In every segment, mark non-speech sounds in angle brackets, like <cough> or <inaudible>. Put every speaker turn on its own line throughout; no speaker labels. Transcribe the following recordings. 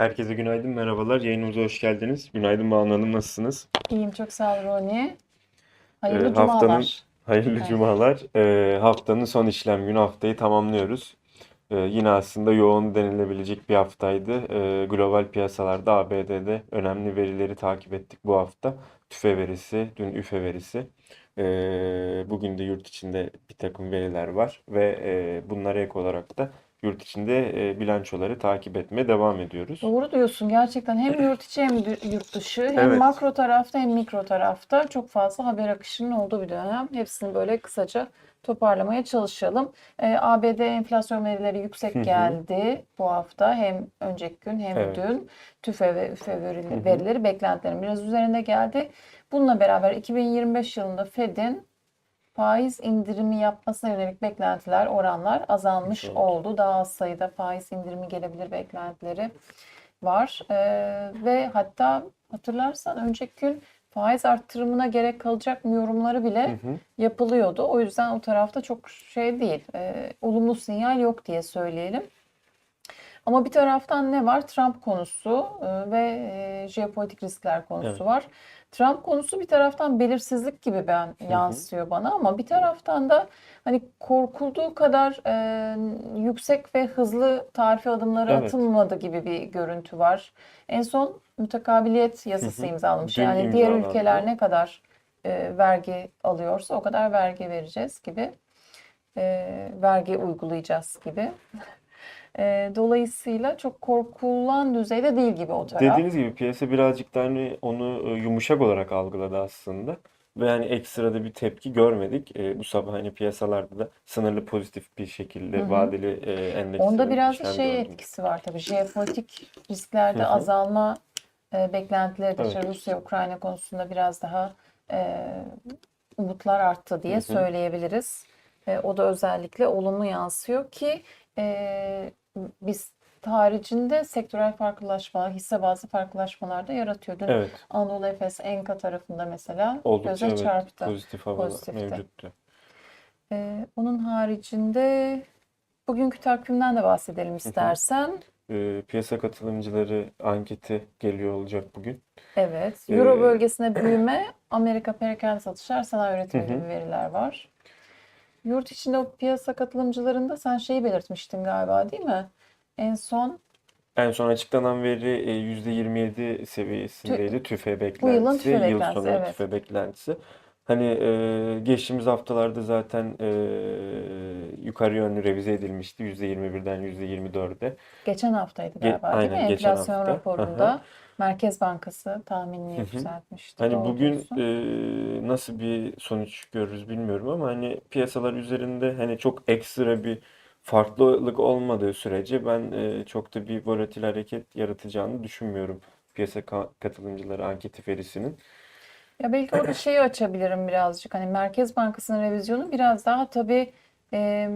Herkese günaydın, merhabalar. Yayınımıza hoş geldiniz. Günaydın Banu Hanım, nasılsınız?
İyiyim çok sağ ol Roni.
Ee,
Hayırlı
haftanın
cumalar.
hayırlı
Evet.
cumalar. Ee, haftanın son işlem günü haftayı tamamlıyoruz. Ee, yine aslında yoğun denilebilecek bir haftaydı. Ee, global piyasalarda ABD'de önemli verileri takip ettik bu hafta. TÜFE verisi, dün üfe verisi. Ee, bugün de yurt içinde bir takım veriler var ve e, bunlara ek olarak da yurt içinde e, bilançoları takip etmeye devam ediyoruz.
Doğru diyorsun gerçekten hem <clears throat> yurt içi hem yurt dışı hem
Evet.
makro tarafta hem mikro tarafta çok fazla haber akışının olduğu bir dönem. Hepsini böyle kısaca toparlamaya çalışalım. Ee, ABD enflasyon verileri yüksek geldi bu hafta hem önceki gün hem
Evet.
dün TÜFE ve üfe veri-
Hı hı.
verileri beklentilerin biraz üzerinde geldi. Bununla beraber 2025 yılında Fed'in faiz indirimi yapmasına yönelik beklentiler, oranlar azalmış
Evet.
oldu. Daha az sayıda faiz indirimi gelebilir beklentileri var. Ee, ve hatta hatırlarsan önceki gün faiz arttırımına gerek kalacak mı yorumları bile
Hı hı.
yapılıyordu. O yüzden o tarafta çok şey değil, e, olumlu sinyal yok diye söyleyelim. Ama bir taraftan ne var? Trump konusu e, ve e, jeopolitik riskler konusu
Evet.
var. Trump konusu bir taraftan belirsizlik gibi ben
hı.
yansıyor bana ama bir taraftan da hani korkulduğu kadar e, yüksek ve hızlı tarife adımları
Evet.
atılmadı gibi bir görüntü var. En son mütekabiliyet
Hı
yasası
hı.
imzalamış.
Dün
Yani diğer ülkeler ne kadar e, vergi alıyorsa o kadar vergi vereceğiz gibi. E, vergi uygulayacağız gibi. E, dolayısıyla çok korkulan düzeyde değil gibi o taraf.
Dediğiniz gibi piyasa birazcık da hani onu e, yumuşak olarak algıladı aslında. Ve hani ekstra da bir tepki görmedik. E, bu sabah hani piyasalarda da sınırlı pozitif bir şekilde
Hı hı.
vadeli e,
Onda
endekslerin
biraz da şey
gördüm.
etkisi var tabii. Jeopolitik risklerde
Hı hı.
azalma e, beklentileri de işte
Evet.
Rusya-Ukrayna konusunda biraz daha e, umutlar arttı diye
Hı hı.
söyleyebiliriz. E, o da özellikle olumlu yansıyor ki e, biz haricinde sektörel farklılaşmalar, hisse bazlı farklılaşmalar da yaratıyor. Dün
Evet,
Anadolu Efes Enka tarafında mesela
oldukça
göze
evet
çarptı.
pozitif
Pozitifti.
mevcuttu.
E, onun haricinde bugünkü takvimden de bahsedelim istersen.
E, piyasa katılımcıları anketi geliyor olacak bugün.
Evet.
Ee,
Euro bölgesine büyüme, Amerika perakende satışlar, sanayi üretimi
Hı hı.
gibi veriler var. Yurt içinde o piyasa katılımcılarında sen şeyi belirtmiştin galiba değil mi? En son
En son açıklanan veri e, %27 seviyesindeydi TÜFE beklentisi,
TÜFE
yıl
beklentisi,
sonu
evet.
TÜFE beklentisi. Hani e, geçtiğimiz haftalarda zaten e, yukarı yönlü revize edilmişti %21'den %24'e.
geçen haftaydı
Ge-
galiba değil mi?
aynen geçen
Enflasyon
hafta. Hı hı.
raporunda Merkez Bankası tahminini
Hı hı.
yükseltmişti.
Hani bugün e, nasıl bir sonuç görürüz bilmiyorum ama hani piyasalar üzerinde hani çok ekstra bir farklılık olmadığı sürece ben e, çok da bir volatil hareket yaratacağını düşünmüyorum piyasa ka- katılımcıları anketi verisinin.
Ya belki orada <clears throat> şeyi açabilirim birazcık. Hani Merkez Bankası'nın revizyonu biraz daha tabii e,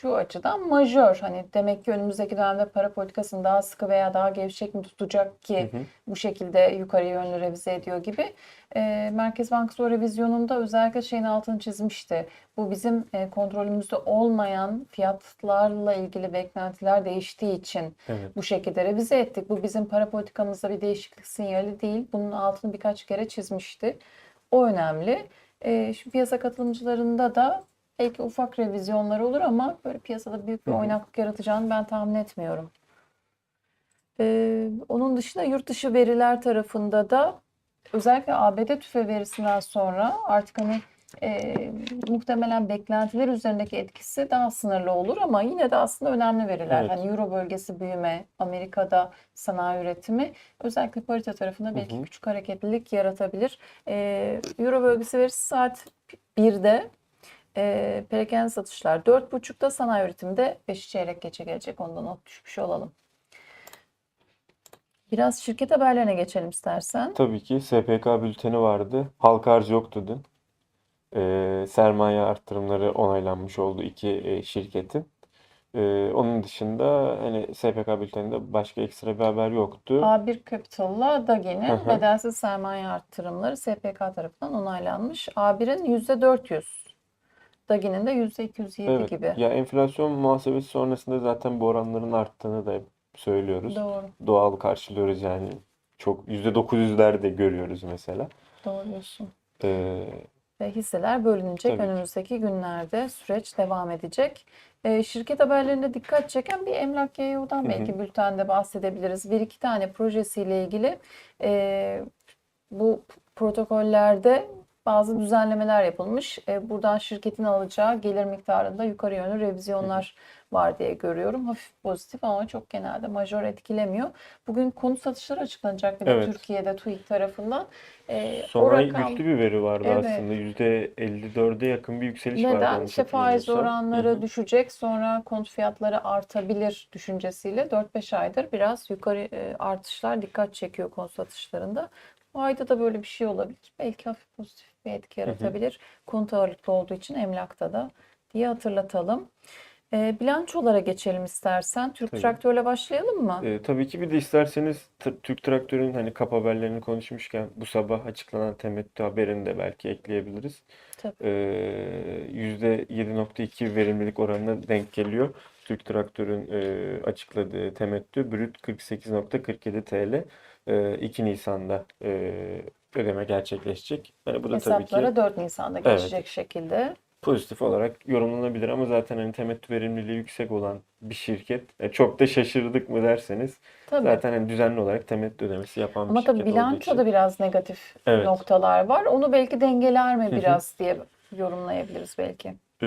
şu açıdan majör. Hani demek ki önümüzdeki dönemde para politikasını daha sıkı veya daha gevşek mi tutacak
Hı
ki
hı.
bu şekilde yukarı yönlü revize ediyor gibi. E, Merkez Bankası o revizyonunda özellikle şeyin altını çizmişti. Bu bizim e, kontrolümüzde olmayan fiyatlarla ilgili beklentiler değiştiği için
Evet.
bu şekilde revize ettik. Bu bizim para politikamızda bir değişiklik sinyali değil. Bunun altını birkaç kere çizmişti. O önemli. E, şu piyasa katılımcılarında da belki ufak revizyonlar olur ama böyle piyasada büyük bir
Hı hı.
oynaklık yaratacağını ben tahmin etmiyorum. E, onun dışında yurt dışı veriler tarafında da özellikle ABD tüfe verisinden sonra artık hani e, muhtemelen beklentiler üzerindeki etkisi daha sınırlı olur ama yine de aslında önemli veriler.
Evet.
Hani Euro bölgesi büyüme, Amerika'da sanayi üretimi özellikle parite tarafında
Hı
belki
hı.
küçük hareketlilik yaratabilir. E, Euro bölgesi verisi saat 1'de e, perakende satışlar 4.30'da sanayi üretimde 5 çeyrek geçe gelecek. Ondan not düşmüş olalım. Biraz şirket haberlerine geçelim istersen.
Tabii ki SPK bülteni vardı. Halka arz yoktu dün. E, sermaye artırımları onaylanmış oldu iki e, şirketin. E, onun dışında hani SPK bülteninde başka ekstra bir haber yoktu.
A1 Capital'la Dagi'nin bedelsiz sermaye arttırımları SPK tarafından onaylanmış. A1'in %400, Dagi'nin de %207
Evet.
gibi.
Ya enflasyon muhasebesi sonrasında zaten bu oranların arttığını da hep söylüyoruz.
Doğru.
Doğal karşılıyoruz yani. Çok %900'ler de görüyoruz mesela.
Doğru diyorsun.
Ee,
Ve hisseler bölünecek.
Tabii ki.
Önümüzdeki günlerde süreç devam edecek. Ee, şirket haberlerinde dikkat çeken bir Emlak GEO'dan
Hı hı.
belki bültende bahsedebiliriz. Bir iki tane projesiyle ilgili e, bu protokollerde bazı düzenlemeler yapılmış. E, buradan şirketin alacağı gelir miktarında yukarı yönlü revizyonlar var diye görüyorum. Hafif pozitif ama çok genelde majör etkilemiyor. Bugün konut satışları açıklanacak bir
Evet.
Türkiye'de TÜİK tarafından. E, o
son ay
rakam-
güçlü bir veri vardı
Evet.
aslında. %54'e yakın bir yükseliş vardı
Neden? İşte faiz oranları
Hı hı.
düşecek, sonra konut fiyatları artabilir düşüncesiyle 4-5 aydır biraz yukarı e, artışlar dikkat çekiyor konut satışlarında. Bu ayda da böyle bir şey olabilir. Belki hafif pozitif bir etki yaratabilir. Konut ağırlıklı olduğu için emlakta da diye hatırlatalım. E, bilançolara geçelim istersen. Türk
Tabii.
Traktör'le başlayalım mı?
Ee, tabii ki bir de isterseniz Türk Traktör'ün hani kap haberlerini konuşmuşken bu sabah açıklanan temettü haberini de belki ekleyebiliriz.
Tabii.
Ee, %7.2 verimlilik oranına denk geliyor. Türk Traktör'ün e, açıkladığı temettü brüt 48.47 TL. Ee, 2 Nisan'da e, ödeme gerçekleşecek. Yani bu da tabii ki
Hesaplara 4 Nisan'da
Evet.
geçecek şekilde.
pozitif olarak yorumlanabilir ama zaten hani temettü verimliliği yüksek olan bir şirket e, çok da şaşırdık mı derseniz
Tabii.
zaten hani düzenli olarak temettü ödemesi yapan bir
Ama tabii
şirket olduğu
bilançoda
için.
biraz negatif
Evet.
noktalar var. Onu belki dengeler mi biraz diye yorumlayabiliriz belki.
Ee,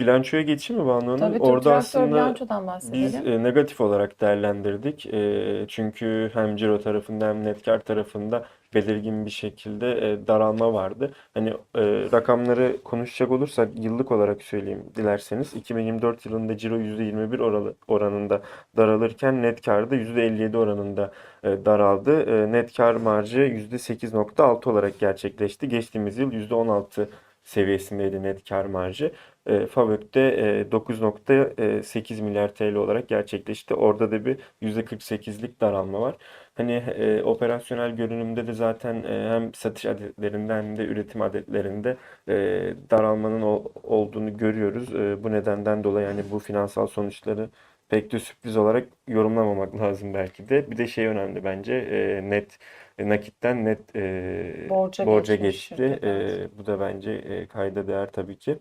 bilançoya geçeyim mi Banu Hanım?
Tabii Türk
Orada
Traktör
aslında
bilançodan
biz e, negatif olarak değerlendirdik. E, çünkü hem ciro tarafında hem net kar tarafında belirgin bir şekilde e, daralma vardı. Hani e, rakamları konuşacak olursak yıllık olarak söyleyeyim dilerseniz. 2024 yılında ciro %21 oralı, oranında daralırken net kar da %57 oranında e, daraldı. E, net kar marjı %8.6 olarak gerçekleşti. Geçtiğimiz yıl %16 seviyesindeydi net kar marjı. E, Fabök'te e, 9.8 milyar TL olarak gerçekleşti. Orada da bir %48'lik daralma var. Hani e, operasyonel görünümde de zaten e, hem satış adetlerinde hem de üretim adetlerinde e, daralmanın ol- olduğunu görüyoruz. E, bu nedenden dolayı yani bu finansal sonuçları pek de sürpriz olarak yorumlamamak <laughs> lazım belki de. Bir de şey önemli bence e, net nakitten net e,
Borca
borca geçti. E, bu da bence e, kayda değer tabii ki.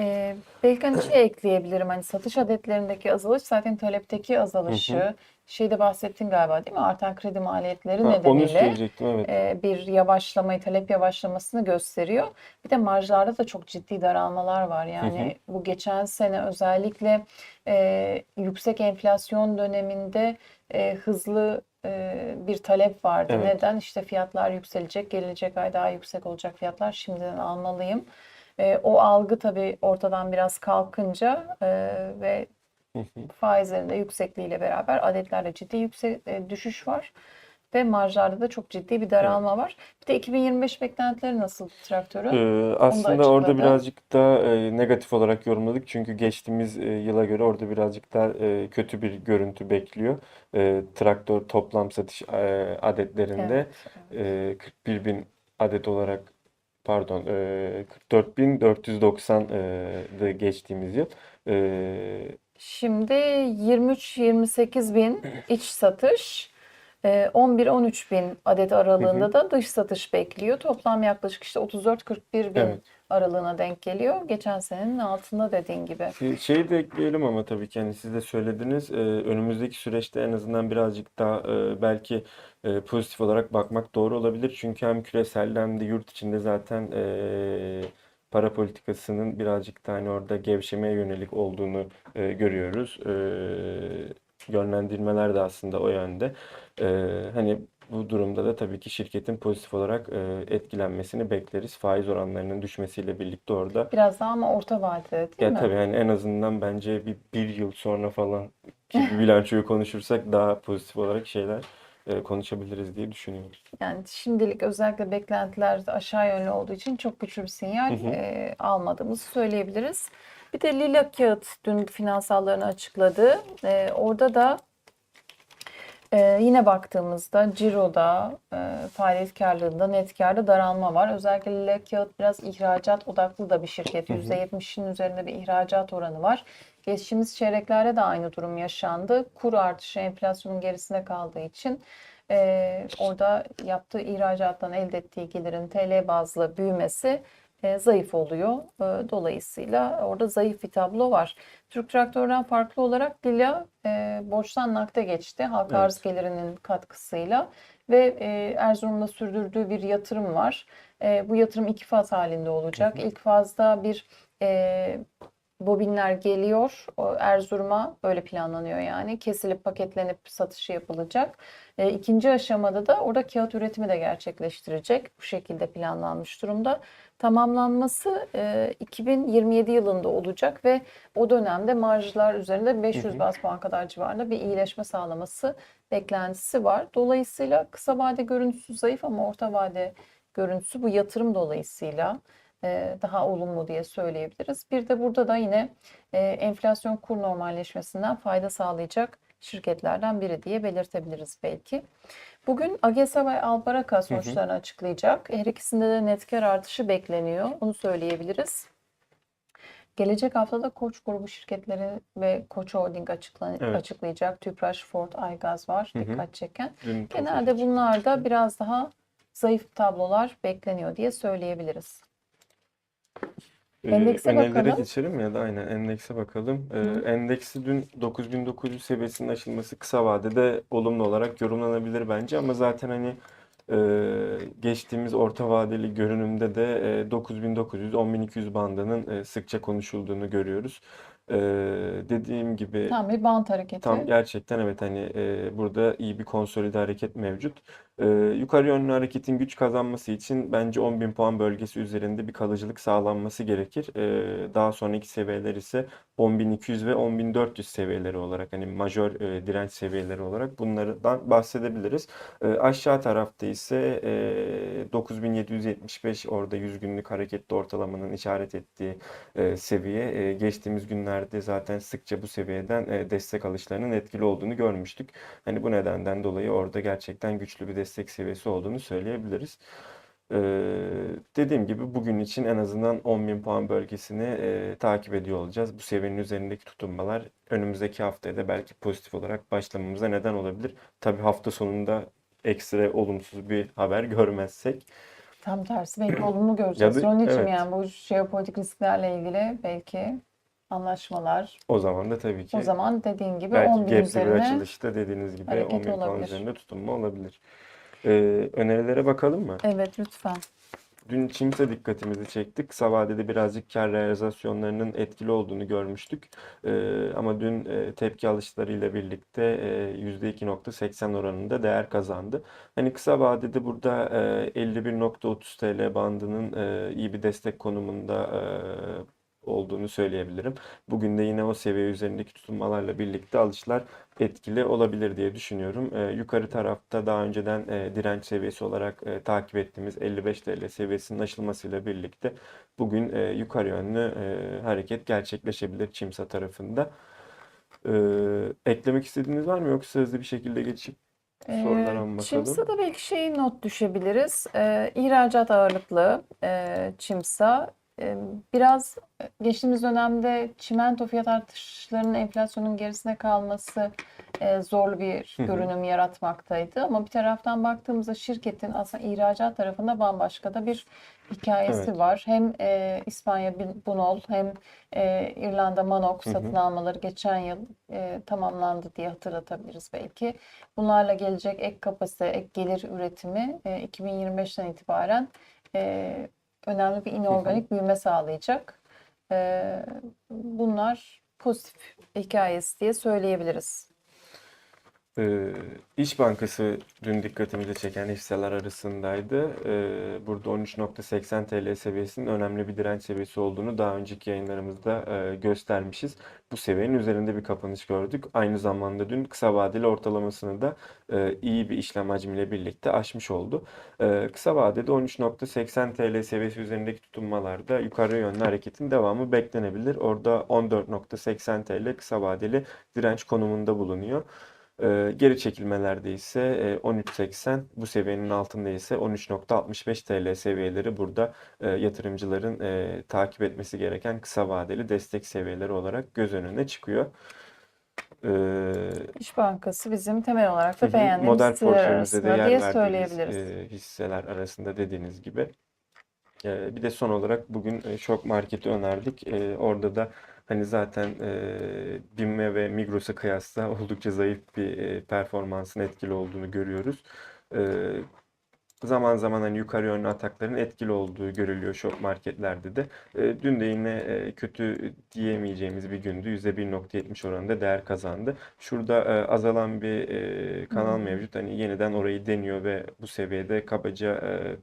Ee, belki hani şey ekleyebilirim. Hani satış adetlerindeki azalış zaten talepteki azalışı. Şeyde bahsettin galiba değil mi? Artan kredi maliyetleri
Ha,
nedeniyle
evet.
e, bir yavaşlamayı, talep yavaşlamasını gösteriyor. Bir de marjlarda da çok ciddi daralmalar var. Yani bu geçen sene özellikle e, yüksek enflasyon döneminde e, hızlı e, bir talep vardı.
Evet.
Neden? İşte fiyatlar yükselecek, gelecek ay daha yüksek olacak fiyatlar şimdiden almalıyım. E, o algı tabii ortadan biraz kalkınca e, ve
Hı hı.
faizlerin de yüksekliğiyle beraber adetlerde ciddi yüksek e, düşüş var ve marjlarda da çok ciddi bir daralma var. Bir de 2025 beklentileri nasıl traktörün?
Ee, aslında orada birazcık daha e, negatif olarak yorumladık. Çünkü geçtiğimiz e, yıla göre orada birazcık daha e, kötü bir görüntü bekliyor. E, traktör toplam satış e, adetlerinde
Evet.
e, 41 bin adet olarak pardon e, 44.490'dı geçtiğimiz yıl. E,
Şimdi 23-28 bin iç satış, e, 11-13 bin adet aralığında da dış satış bekliyor. Toplam yaklaşık işte 34-41 bin
Evet.
aralığına denk geliyor. Geçen senenin altında dediğin gibi.
Şey- Şeyi de ekleyelim ama tabii ki hani siz de söylediniz. Ee, önümüzdeki süreçte en azından birazcık daha e, belki e, pozitif olarak bakmak doğru olabilir. Çünkü hem küreselde hem de yurt içinde zaten e, para politikasının birazcık daha hani orada gevşemeye yönelik olduğunu e, görüyoruz. Yönlendirmeler de aslında o yönde. E, hani bu durumda da tabii ki şirketin pozitif olarak e, etkilenmesini bekleriz. Faiz oranlarının düşmesiyle birlikte orada.
Biraz daha ama orta vadede değil
Ya
mi?
tabii yani en azından bence bir, bir yıl sonra falan ki bilançoyu konuşursak daha pozitif olarak şeyler konuşabiliriz diye düşünüyorum.
Yani şimdilik özellikle beklentiler aşağı yönlü olduğu için çok güçlü bir sinyal
Hı hı.
e, almadığımızı söyleyebiliriz. Bir de Lila Kağıt dün finansallarını açıkladı. E, orada da e, yine baktığımızda ciroda, e, faaliyet karlılığında, net karda daralma var. Özellikle Lila Kağıt biraz ihracat odaklı da bir şirket.
Hı hı.
%70'in üzerinde bir ihracat oranı var. Geçtiğimiz çeyreklerde de aynı durum yaşandı. Kur artışı enflasyonun gerisinde kaldığı için e, orada yaptığı ihracattan elde ettiği gelirin TL bazlı büyümesi e, zayıf oluyor. E, dolayısıyla orada zayıf bir tablo var. Türk Traktör'den farklı olarak Lila e, borçtan nakde geçti. Halka
Evet.
arz gelirinin katkısıyla ve e, Erzurum'da sürdürdüğü bir yatırım var. E, bu yatırım iki faz halinde olacak. İlk fazda bir e, bobinler geliyor Erzurum'a böyle planlanıyor yani kesilip paketlenip satışı yapılacak. E, ikinci aşamada da orada kağıt üretimi de gerçekleştirecek. Bu şekilde planlanmış durumda. Tamamlanması e, 2027 yılında olacak ve o dönemde marjlar üzerinde 500 bas puan kadar civarında bir iyileşme sağlaması beklentisi var. Dolayısıyla kısa vade görüntüsü zayıf ama orta vade görüntüsü bu yatırım dolayısıyla daha olumlu diye söyleyebiliriz. Bir de burada da yine e, enflasyon kur normalleşmesinden fayda sağlayacak şirketlerden biri diye belirtebiliriz belki. Bugün AGESA ve Albaraka sonuçlarını açıklayacak. Her ikisinde de net kar artışı bekleniyor. Onu söyleyebiliriz. Gelecek haftada Koç grubu şirketleri ve Koç Holding açıkla-
Evet.
açıklayacak. Tüpraş, Ford, Aygaz var
Hı hı.
dikkat çeken.
Dün
Genelde bunlarda biraz daha zayıf tablolar bekleniyor diye söyleyebiliriz.
Ee,
Endekse
önerilere
bakalım.
geçelim ya da aynen endekse bakalım. Ee,
Hı.
endeksi dün 9900 seviyesinin aşılması kısa vadede olumlu olarak yorumlanabilir bence ama zaten hani e, geçtiğimiz orta vadeli görünümde de e, 9900 10200 bandının e, sıkça konuşulduğunu görüyoruz. Ee, dediğim gibi
Tam bir bant hareketi.
Tam gerçekten evet hani e, burada iyi bir konsolide hareket mevcut. E, yukarı yönlü hareketin güç kazanması için bence 10.000 puan bölgesi üzerinde bir kalıcılık sağlanması gerekir. E, daha sonraki seviyeler ise 10.200 ve 10.400 seviyeleri olarak hani majör e, direnç seviyeleri olarak bunlardan bahsedebiliriz. E, aşağı tarafta ise e, 9775 orada 100 günlük hareketli ortalamanın işaret ettiği e, seviye. E, geçtiğimiz günlerde zaten sıkça bu seviyeden e, destek alışlarının etkili olduğunu görmüştük. Hani bu nedenden dolayı orada gerçekten güçlü bir destek seviyesi olduğunu söyleyebiliriz. Ee, dediğim gibi bugün için en azından 10.000 puan bölgesini e, takip ediyor olacağız. Bu seviyenin üzerindeki tutunmalar önümüzdeki haftaya da belki pozitif olarak başlamamıza neden olabilir. Tabii hafta sonunda ekstra olumsuz bir haber <laughs> görmezsek.
Tam tersi belki <clears throat> olumlu göreceğiz.
Ya da-
Onun için
evet.
yani bu jeopolitik risklerle ilgili belki anlaşmalar.
O zaman da tabii ki
O zaman dediğin gibi
belki
10 bin üzerine
açılışta dediğiniz gibi
hareket
10.000 puan
olabilir.
üzerinde tutunma olabilir. Ee, önerilere bakalım mı?
evet lütfen.
Dün Çims'e dikkatimizi çektik. Kısa vadede birazcık kar realizasyonlarının etkili olduğunu görmüştük. Ee, ama dün e, tepki alışlarıyla birlikte e, %2.80 oranında değer kazandı. Hani kısa vadede burada e, 51.30 TL bandının e, iyi bir destek konumunda e, olduğunu söyleyebilirim. Bugün de yine o seviye üzerindeki tutunmalarla birlikte alışlar etkili olabilir diye düşünüyorum. Ee, yukarı tarafta daha önceden e, direnç seviyesi olarak e, takip ettiğimiz 55 TL seviyesinin aşılmasıyla birlikte bugün e, yukarı yönlü e, hareket gerçekleşebilir Çimsa tarafında. Ee, eklemek istediğiniz var mı yoksa hızlı bir şekilde geçip sorulara mı bakalım?
Çimsa da belki şey not düşebiliriz. Ee, ihracat ağırlıklı e, Çimsa. Ee, biraz geçtiğimiz dönemde çimento fiyat artışlarının enflasyonun gerisine kalması e, zorlu bir görünüm yaratmaktaydı. Ama bir taraftan baktığımızda şirketin aslında ihracat tarafında bambaşka da bir hikayesi
Evet.
var. Hem e, İspanya Bunol hem e, İrlanda Manok
Hı hı.
satın almaları geçen yıl e, tamamlandı diye hatırlatabiliriz belki. Bunlarla gelecek ek kapasite, ek gelir üretimi e, 2025'ten itibaren e, önemli bir inorganik büyüme sağlayacak. E, bunlar pozitif hikayesi diye söyleyebiliriz.
Ee, İş Bankası dün dikkatimizi çeken hisseler arasındaydı. Ee, burada 13.80 TL seviyesinin önemli bir direnç seviyesi olduğunu daha önceki yayınlarımızda e, göstermişiz. Bu seviyenin üzerinde bir kapanış gördük. Aynı zamanda dün kısa vadeli ortalamasını da e, iyi bir işlem hacmiyle birlikte aşmış oldu. E, kısa vadede 13.80 TL seviyesi üzerindeki tutunmalarda yukarı yönlü hareketin devamı beklenebilir. Orada 14.80 TL kısa vadeli direnç konumunda bulunuyor. Ee, geri çekilmelerde ise e, 13.80 bu seviyenin altında ise 13.65 TL seviyeleri burada e, yatırımcıların e, takip etmesi gereken kısa vadeli destek seviyeleri olarak göz önüne çıkıyor. Ee,
İş Bankası bizim temel olarak da beğendiğimiz
Model
hisseler
de
arasında
yer
diye söyleyebiliriz.
e, hisseler arasında dediğiniz gibi. E, bir de son olarak bugün e, Şok Market'i önerdik. E, orada da hani zaten e, BİM'e ve Migros'a kıyasla <laughs> oldukça zayıf bir e, performansın etkili olduğunu görüyoruz. E, zaman zaman hani yukarı yönlü atakların etkili olduğu görülüyor şok marketlerde de. E, dün de yine e, kötü diyemeyeceğimiz bir gündü. %1.70 oranında değer kazandı. Şurada e, azalan bir e, kanal
Hmm.
mevcut. Hani yeniden orayı deniyor ve bu seviyede kabaca e,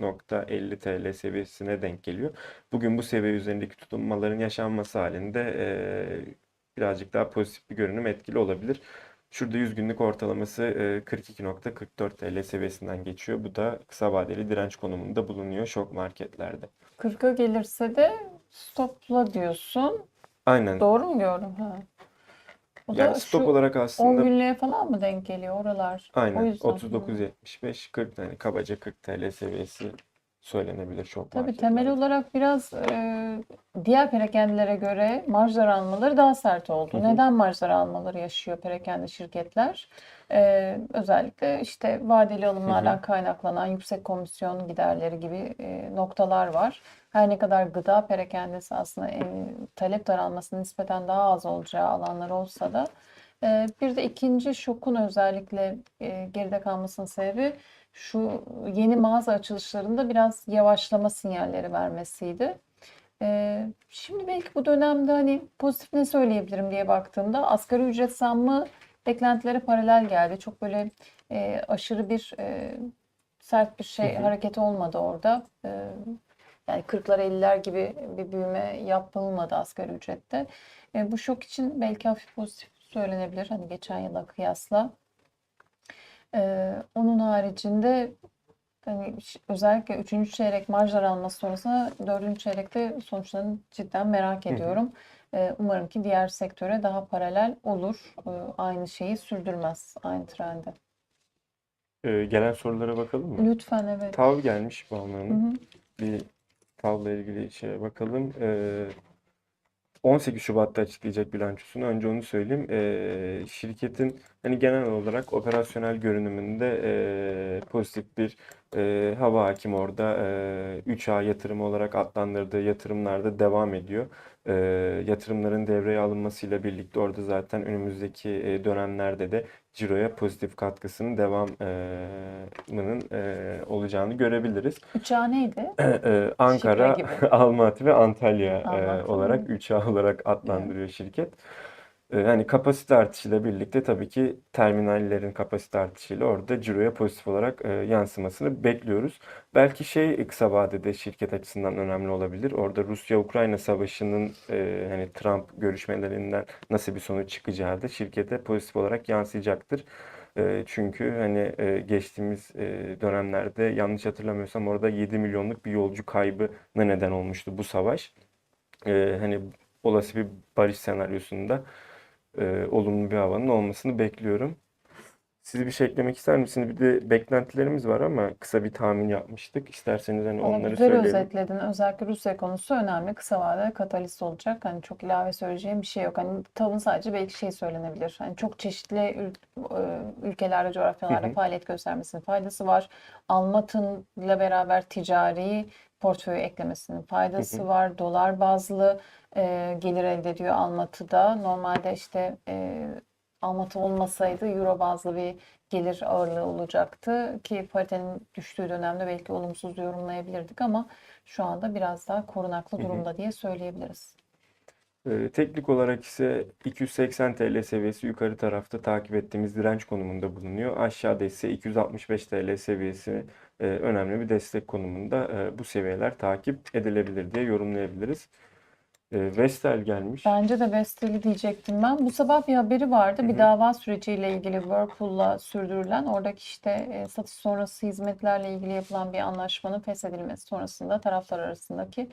40.50 TL seviyesine denk geliyor. Bugün bu seviye üzerindeki tutunmaların yaşanması halinde e, birazcık daha pozitif bir görünüm etkili olabilir. Şurada 100 günlük ortalaması e, 42.44 TL seviyesinden geçiyor. Bu da kısa vadeli direnç konumunda bulunuyor şok marketlerde.
40'a gelirse de stopla diyorsun.
Aynen.
Doğru mu gördüm? Ha. O da
Yani stop
şu
olarak
10
aslında
günlüğe falan mı denk geliyor oralar? O
aynen
yüzden.
39.75 40 yani kabaca 40 TL seviyesi söylenebilir şok
Tabii temel
marketlerde.
olarak biraz e, diğer perakendilere göre marjlar almaları daha sert oldu.
Hı hı.
Neden marjlar almaları yaşıyor perakende şirketler? E, özellikle işte vadeli alımlardan kaynaklanan yüksek komisyon giderleri gibi e, noktalar var. Her ne kadar gıda perakendesi aslında e, talep daralmasının nispeten daha az olacağı alanlar olsa da e, bir de ikinci şokun özellikle e, geride kalmasının sebebi şu yeni mağaza açılışlarında biraz yavaşlama sinyalleri vermesiydi. Ee, şimdi belki bu dönemde hani pozitif ne söyleyebilirim diye baktığımda asgari ücret zammı beklentilere paralel geldi. Çok böyle e, aşırı bir e, sert bir şey
Hı hı.
hareket olmadı orada. Ee, yani 40'lar 50'ler gibi bir büyüme yapılmadı asgari ücrette. E, bu şok için belki hafif pozitif söylenebilir hani geçen yıla kıyasla. Ee, onun haricinde hani özellikle 3. çeyrek marjlar alması sonrasında 4. çeyrekte sonuçlarını cidden merak ediyorum. Ee, umarım ki diğer sektöre daha paralel olur. Ee, aynı şeyi sürdürmez, aynı trendi.
Ee, gelen sorulara bakalım mı?
Lütfen evet.
Tav gelmiş Banu
Hı
Hanım.
hı.
Bir tavla ilgili şeye bakalım. Ee, 18 Şubat'ta açıklayacak bilançosunu. Önce onu söyleyeyim. Ee, şirketin hani genel olarak operasyonel görünümünde ee, pozitif bir ee, hava hakim orada. Ee, 3A yatırım olarak adlandırdığı yatırımlarda devam ediyor. Ee, yatırımların devreye alınmasıyla birlikte orada zaten önümüzdeki ee, dönemlerde de ciroya pozitif katkısının devamının ee, olacağını görebiliriz.
Uçağı neydi?
Ee, <clears throat> Ankara,
gibi. <laughs>
Almaty ve Antalya e,
Almaty
olarak
mı?
3A olarak adlandırıyor şirket. Hani kapasite artışıyla birlikte tabii ki terminallerin kapasite artışıyla orada ciroya pozitif olarak yansımasını bekliyoruz. Belki şey kısa vadede şirket açısından önemli olabilir. Orada Rusya-Ukrayna savaşının hani Trump görüşmelerinden nasıl bir sonuç çıkacağı da şirkete pozitif olarak yansıyacaktır. Çünkü hani geçtiğimiz dönemlerde yanlış hatırlamıyorsam orada 7 milyonluk bir yolcu kaybına neden olmuştu bu savaş. Hani olası bir barış senaryosunda e, olumlu bir havanın olmasını bekliyorum. Siz bir şey eklemek ister misiniz? Bir de beklentilerimiz var ama kısa bir tahmin yapmıştık. İsterseniz hani
Valla
onları
güzel
söyleyelim.
özetledin. Özellikle Rusya konusu önemli. Kısa vadede katalist olacak. Hani çok ilave söyleyeceğim bir şey yok. Hani tavın sadece belki şey söylenebilir. Hani çok çeşitli e, ülkelerde, coğrafyalarda
Hı hı.
faaliyet göstermesinin faydası var. Almatın'la beraber ticari portföy eklemesinin faydası
hı.
var. Dolar bazlı e, gelir elde ediyor Almatı'da. Normalde işte e, Almatı olmasaydı euro bazlı bir gelir ağırlığı olacaktı ki paritenin düştüğü dönemde belki olumsuz yorumlayabilirdik ama şu anda biraz daha korunaklı
Hı hı.
durumda diye söyleyebiliriz.
Ee, teknik olarak ise 280 TL seviyesi yukarı tarafta takip ettiğimiz direnç konumunda bulunuyor. Aşağıda ise 265 TL seviyesi önemli bir destek konumunda. E, bu seviyeler takip edilebilir diye yorumlayabiliriz. E, Vestel gelmiş.
Bence de Vestel'i diyecektim ben. Bu sabah bir haberi vardı.
Hı
Bir
hı.
dava süreciyle ilgili Whirlpool'la sürdürülen oradaki işte e, satış sonrası hizmetlerle ilgili yapılan bir anlaşmanın feshedilmesi sonrasında taraflar arasındaki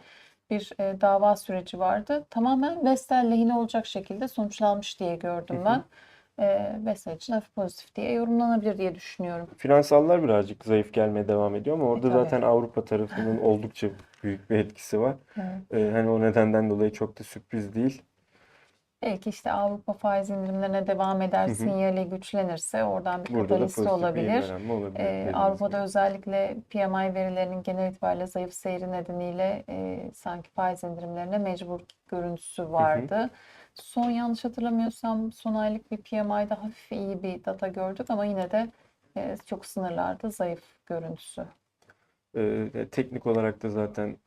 bir e, dava süreci vardı. Tamamen Vestel lehine olacak şekilde sonuçlanmış diye
Hı
gördüm
hı.
ben. E, Vestel için hafif pozitif diye yorumlanabilir diye düşünüyorum.
Finansallar birazcık zayıf gelmeye devam ediyor ama orada
E,
zaten Avrupa tarafının oldukça büyük bir etkisi var.
Evet.
Ee, hani o nedenden dolayı çok da sürpriz değil.
Belki işte Avrupa faiz indirimlerine devam eder,
Hı hı.
sinyali güçlenirse oradan bir katalist
bir
olabilir.
olabilir
Ee, Avrupa'da
gibi.
özellikle PMI verilerinin genel itibariyle zayıf seyri nedeniyle e, sanki faiz indirimlerine mecbur görüntüsü vardı. Son yanlış hatırlamıyorsam son aylık bir PMI'da hafif iyi bir data gördük ama yine de e, çok sınırlarda zayıf görüntüsü.
Ee, teknik olarak da zaten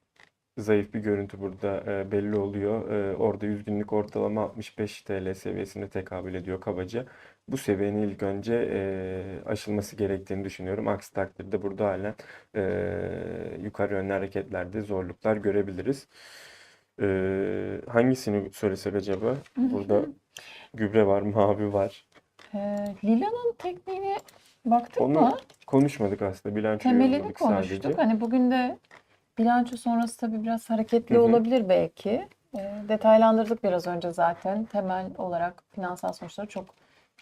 zayıf bir görüntü burada e, belli oluyor. Ee, orada 100 günlük ortalama 65 TL seviyesine tekabül ediyor kabaca. Bu seviyenin ilk önce e, aşılması gerektiğini düşünüyorum. Aksi takdirde burada halen e, yukarı yönlü hareketlerde zorluklar görebiliriz. Ee, hangisini söylesek acaba? Burada gübre var, <laughs> mavi var.
E, Lila'nın tekniğine baktık
Onu
mı?
konuşmadık aslında. Bilanço
Temelini
yorumladık
konuştuk.
sadece.
Hani bugün de bilanço sonrası tabii biraz hareketli olabilir belki. E, detaylandırdık biraz önce zaten. Temel olarak finansal sonuçları çok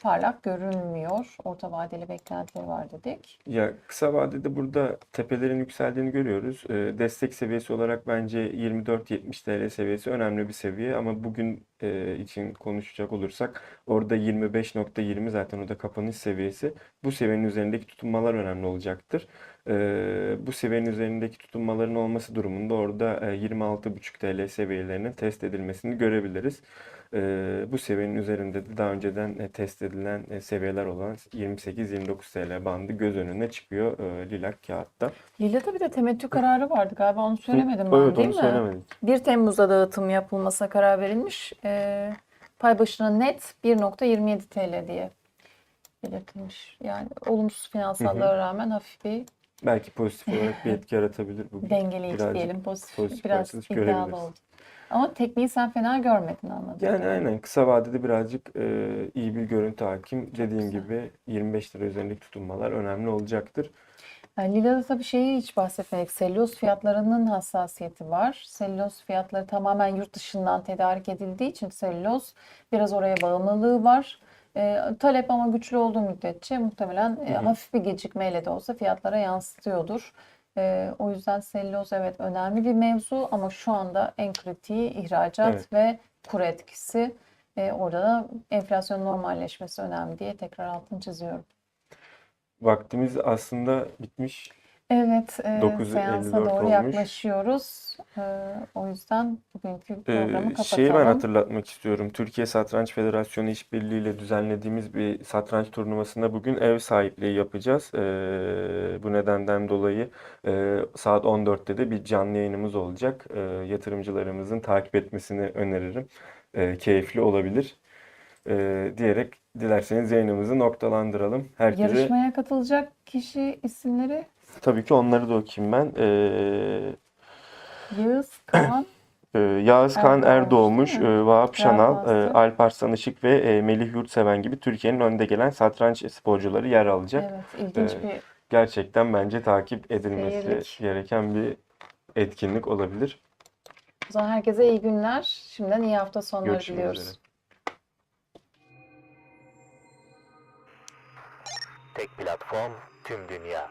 parlak görünmüyor. Orta vadeli beklentileri var dedik.
Ya kısa vadede burada tepelerin yükseldiğini görüyoruz. Ee, destek seviyesi olarak bence 24-70 TL seviyesi önemli bir seviye ama bugün e, için konuşacak olursak orada 25.20 zaten o da kapanış seviyesi. Bu seviyenin üzerindeki tutunmalar önemli olacaktır. Ee, bu seviyenin üzerindeki tutunmaların olması durumunda orada e, 26.5 TL seviyelerinin test edilmesini görebiliriz. Ee, bu seviyenin üzerinde de daha önceden e, test edilen e, seviyeler olan 28-29 TL bandı göz önüne çıkıyor e, lilak kağıtta.
Lila'da bir de temettü kararı vardı galiba onu söylemedim
Hı,
ben
Evet
değil
onu
mi?
söylemedik.
1 Temmuz'da dağıtım yapılmasına karar verilmiş. E, pay başına net 1.27 TL diye belirtilmiş. Yani olumsuz finansallara rağmen hafif bir
Belki pozitif olarak bir <laughs> etki yaratabilir bugün.
dengeleyici
Birazcık
diyelim. Pozitif,
pozitif
biraz iddialı
görebiliriz.
oldu. Ama tekniği sen fena görmedin anladım.
Yani aynen kısa vadede birazcık e, iyi bir görüntü hakim. Dediğim
güzel.
gibi 25 lira üzerindeki tutunmalar önemli olacaktır.
Yani Lila'da tabii şeyi hiç bahsetmedik. Selüloz fiyatlarının hassasiyeti var. Selüloz fiyatları tamamen yurt dışından tedarik edildiği için selüloz biraz oraya bağımlılığı var. Ee, talep ama güçlü olduğu müddetçe muhtemelen e, hafif bir gecikmeyle de olsa fiyatlara yansıtıyordur. Ee, o yüzden selüloz evet önemli bir mevzu ama şu anda en kritiği ihracat
Evet.
ve kur etkisi. Ee, orada da enflasyon normalleşmesi önemli diye tekrar altını çiziyorum.
Vaktimiz aslında bitmiş.
Evet, e,
9.54
seansa doğru
olmuş.
yaklaşıyoruz. E, o yüzden bugünkü
Ee,
programı
şeyi ben
kapatalım.
hatırlatmak istiyorum. Türkiye Satranç Federasyonu işbirliğiyle düzenlediğimiz bir satranç turnuvasında bugün ev sahipliği yapacağız. Ee, bu nedenden dolayı e, saat 14'te de bir canlı yayınımız olacak. Ee, yatırımcılarımızın takip etmesini öneririm. Ee, keyifli olabilir. Ee, diyerek dilerseniz yayınımızı noktalandıralım. Herkese
Yarışmaya katılacak kişi isimleri
tabii ki onları da okuyayım ben. Ee,
Yağız, Kaan, <clears throat>
Ee, Yağızhan
Erdoğmuş
e, Vahap Şanal, e, Alp Arslan Işık ve e, Melih Yurtseven gibi Türkiye'nin önde gelen satranç sporcuları yer alacak.
evet ilginç
Ee,
bir
Gerçekten bence takip edilmesi
Seyirlik.
gereken bir etkinlik olabilir.
o zaman herkese iyi günler. Şimdiden iyi hafta sonları
Görüşmek
diliyoruz.
üzere.
Tek platform tüm dünya.